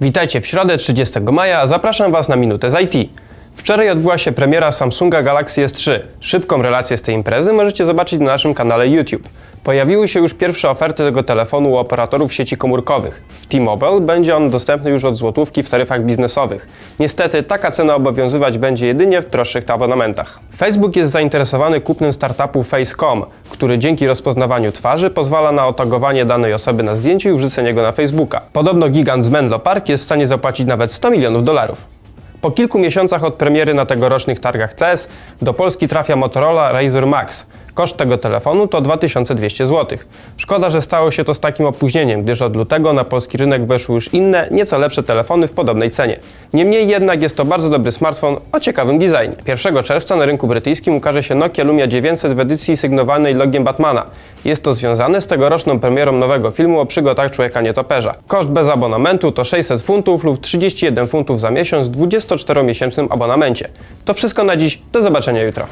Witajcie w środę 30 maja, zapraszam Was na Minutę z IT. Wczoraj odbyła się premiera Samsunga Galaxy S3. Szybką relację z tej imprezy możecie zobaczyć na naszym kanale YouTube. Pojawiły się już pierwsze oferty tego telefonu u operatorów sieci komórkowych. W T-Mobile będzie on dostępny już od złotówki w taryfach biznesowych. Niestety taka cena obowiązywać będzie jedynie w droższych abonamentach. Facebook jest zainteresowany kupnem startupu Face.com, który dzięki rozpoznawaniu twarzy pozwala na otagowanie danej osoby na zdjęciu i wrzucenie go na Facebooka. Podobno gigant z Menlo Park jest w stanie zapłacić nawet 100 milionów dolarów. Po kilku miesiącach od premiery na tegorocznych targach CS do Polski trafia Motorola Razr Max. Koszt tego telefonu to 2200 zł. Szkoda, że stało się to z takim opóźnieniem, gdyż od lutego na polski rynek weszły już inne, nieco lepsze telefony w podobnej cenie. Niemniej jednak jest to bardzo dobry smartfon o ciekawym designie. 1 czerwca na rynku brytyjskim ukaże się Nokia Lumia 900 w edycji sygnowanej logiem Batmana. Jest to związane z tegoroczną premierą nowego filmu o przygotach człowieka nietoperza. Koszt bez abonamentu to 600 funtów lub 31 funtów za miesiąc w 24-miesięcznym abonamencie. To wszystko na dziś, do zobaczenia jutro.